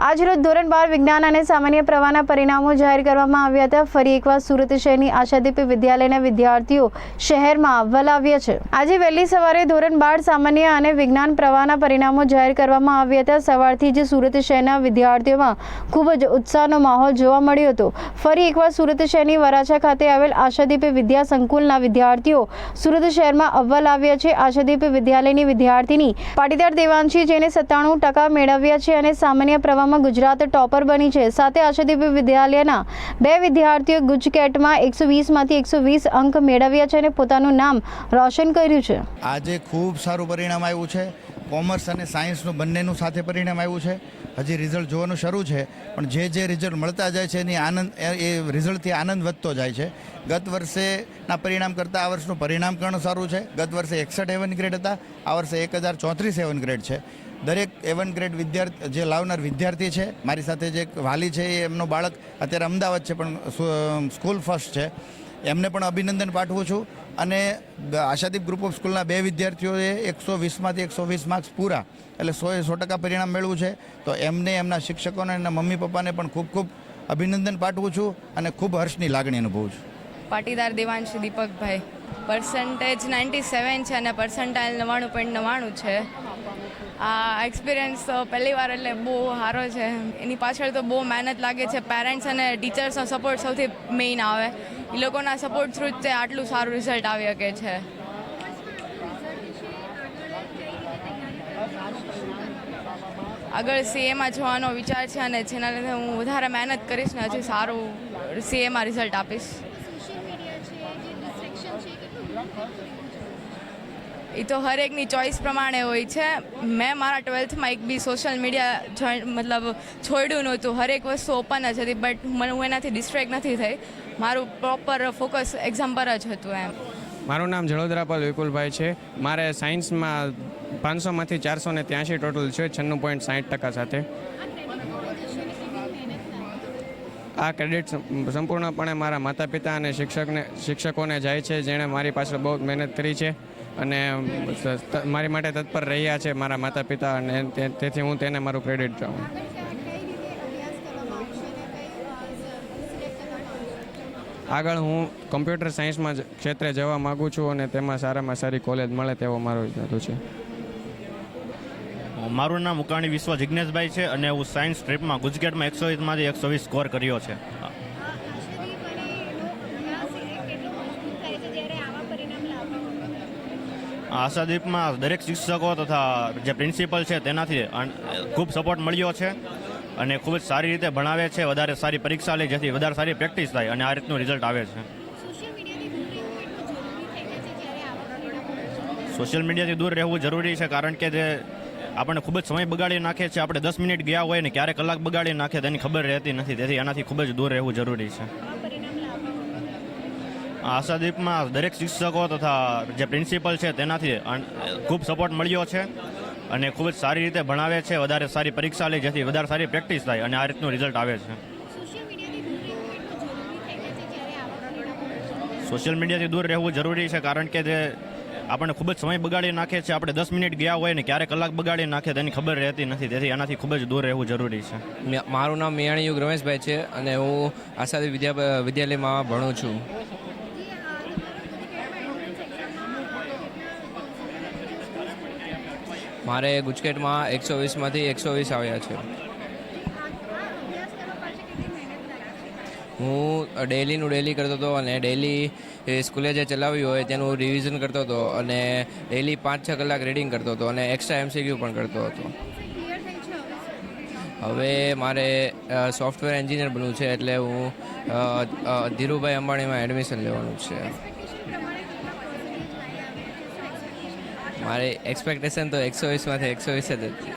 આજરોજ ધોરણ બાર વિજ્ઞાન અને સામાન્ય પ્રવાહના પરિણામો જાહેર કરવામાં આવ્યા હતા. ફરી એકવાર સુરત શહેરની આશાદીપ વિદ્યાલયના વિદ્યાર્થીઓ શહેરમાં અવ્વલ આવ્યા છે. આજે વહેલી સવારે ધોરણ બાર સામાન્ય અને વિજ્ઞાન પ્રવાહના પરિણામો જાહેર કરવામાં આવ્યા હતા. સવારથી જ સુરત શહેરના વિદ્યાર્થીઓમાં ખૂબ જ ઉત્સાહનો માહોલ જોવા મળ્યો હતો. ફરી એકવાર સુરત શહેરની વરાછા ખાતે આવેલ આશાદીપ વિદ્યા સંકુલના વિદ્યાર્થીઓ સુરત શહેરમાં અવ્વલ આવ્યા છે. આશાદીપ વિદ્યાલયની વિદ્યાર્થીની પાટીદાર દેવાંશી જેને સત્તાણું ટકા મેળવ્યા છે અને સામાન્ય પ્રવાહમાં ગુજરાત ટોપર બની છે. સાથે આશાદીપ વિદ્યાલયના બે વિદ્યાર્થીઓ ગુજકેટમાં એકસો વીસમાંથી એકસો વીસ અંક મેળવ્યા છે અને પોતાનું નામ રોશન કર્યું છે. આજે ખૂબ સારું પરિણામ આવ્યું છે. કોમર્સ અને સાયન્સનું બંનેનું સાથે પરિણામ આવ્યું છે. હજી રિઝલ્ટ જોવાનું શરૂ છે, પણ જે જે રિઝલ્ટ મળતા જાય છે એની આનંદ, એ રિઝલ્ટથી આનંદ વધતો જાય છે. ગત વર્ષેના પરિણામ કરતાં આ વર્ષનું પરિણામ ઘણું સારું છે. ગત વર્ષે એકસઠ એવન ગ્રેડ હતા, આ વર્ષે એક હજાર ચોત્રીસ એવન ગ્રેડ છે. દરેક એવન ગ્રેડ વિદ્યાર્થી, જે લાવનાર વિદ્યાર્થી છે, મારી સાથે જે એક વાલી છે, એ એમનો બાળક અત્યારે અમદાવાદ છે, પણ સ્કૂલ ફર્સ્ટ છે. એમને પણ અભિનંદન પાઠવું છું. અને આશાદીપ ગ્રુપ ઓફ સ્કૂલના બે વિદ્યાર્થીઓએ એકસો વીસમાંથી એકસો વીસ માર્ક્સ પૂરા. એટલે સો એ સો ટકા પરિણામ મેળવ્યું છે. તો એમને, એમના શિક્ષકોને એમના મમ્મી પપ્પાને પણ ખૂબ ખૂબ અભિનંદન પાઠવું છું અને ખૂબ હર્ષની લાગણી અનુભવું છું. Patidar Devansh Deepakbhai. Percentage ninety seven છે અને પર્સન્ટાઇલ નવ્વાણું પોઈન્ટ નવ્વાણું છે. આ એક્સપિરિયન્સ પહેલી વાર એટલે બહુ સારો છે. એની પાછળ તો બહુ મહેનત લાગે છે. પેરેન્ટ્સ અને ટીચર્સનો સપોર્ટ સૌથી મેઇન આવે. એ લોકોના સપોર્ટ થ્રુ જ તે આટલું સારું રિઝલ્ટ આવી શકે છે. આગળ સીએમાં જવાનો વિચાર છે અને જેના લીધે હું વધારે મહેનત કરીશ ને હજી સારું સીએમાં રિઝલ્ટ આપીશ. એ તો હરેકની ચોઈસ પ્રમાણે હોય છે. મેં મારા ટ્વેલ્થમાં એક બી સોશિયલ મીડિયા મતલબ છોડ્યું નહોતું. હરેક વસ્તુ ઓપન જ હતી બટ મને હું એનાથી ડિસ્ટ્રેક્ટ નથી થઈ. મારું પ્રોપર ફોકસ એક્ઝામ પર જ હતું એમ. મારું નામ જળોદરાપાલ વિપુલભાઈ છે. મારે સાયન્સમાં પાંચસોમાંથી ચારસો ને ત્યાંશી ટોટલ છે, છન્નું પોઈન્ટ સાઠ ટકા સાથે. આ ક્રેડિટ સંપૂર્ણપણે મારા માતા પિતા અને શિક્ષકને, શિક્ષકોને જાય છે, જેણે મારી પાછળ બહુ મહેનત કરી છે અને મારી માટે તત્પર રહ્યા છે મારા માતા પિતા અને તેથી હું તેને મારું ક્રેડિટ જાઉં આગળ હું કમ્પ્યુટર સાયન્સમાં ક્ષેત્રે જવા માગું છું અને તેમાં સારામાં સારી કોલેજ મળે તેવો મારો હેતુ છે. મારું નામ ઉકાણી વિશ્વ જિજ્ઞેશભાઈ છે અને હું સાયન્સ સ્ટ્રીપમાં ગુજકેટમાં એકસો વીસમાંથી એકસો વીસ સ્કોર કર્યો છે. આશાદીપમાં દરેક શિક્ષકો તથા જે પ્રિન્સિપલ છે તેનાથી ખૂબ સપોર્ટ મળ્યો છે અને ખૂબ જ સારી રીતે ભણાવે છે વધારે સારી પરીક્ષા લે જેથી વધારે સારી પ્રેક્ટિસ થાય અને આ રીતનું રિઝલ્ટ આવે છે? સોશિયલ મીડિયાથી દૂર રહેવું જરૂરી છે કારણ કે જે આપણને ખૂબ જ સમય બગાડી નાખે છે. આપણે દસ મિનિટ ગયા હોય ને ક્યારે કલાક બગાડી નાખે તેની ખબર રહેતી નથી. તેથી એનાથી ખૂબ જ દૂર રહેવું જરૂરી છે. આ આશાદીપમાં દરેક શિક્ષકો તથા જે પ્રિન્સિપલ છે તેનાથી ખૂબ સપોર્ટ મળ્યો છે અને ખૂબ જ સારી રીતે ભણાવે છે. વધારે સારી પરીક્ષા લે જેથી વધારે સારી પ્રેક્ટિસ થાય અને આ રીતનું રિઝલ્ટ આવે છે. સોશિયલ મીડિયાથી દૂર રહેવું જરૂરી છે કારણ કે જે આપણને ખૂબ જ સમય બગાડી નાખે છે. આપણે દસ મિનિટ ગયા હોય ને ક્યારે કલાક બગાડી નાખે તેની ખબર રહેતી નથી. તેથી આનાથી ખૂબ જ દૂર રહેવું જરૂરી છે. મારું નામ મિયાણી યુગ રમેશભાઈ છે અને હું આશાદી વિદ્યા, વિદ્યાલયમાં ભણું છું. મારે ગુજકેટમાં એકસો વીસમાંથી એકસો વીસ આવ્યા છે. હું ડેલીનું ડેલી કરતો હતો અને ડેલી સ્કૂલે જે ચલાવ્યું હોય તેનું રિવિઝન કરતો હતો અને ડેલી પાંચ છ કલાક રીડિંગ કરતો હતો અને એક્સ્ટ્રા એમસીક્યુ પણ કરતો હતો. હવે મારે સોફ્ટવેર એન્જિનિયર બનવું છે એટલે હું ધીરુભાઈ અંબાણીમાં એડમિશન લેવાનું છે. મારી એક્સપેક્ટેશન તો એકસો વીસમાંથી એકસો વીસ જ હતી.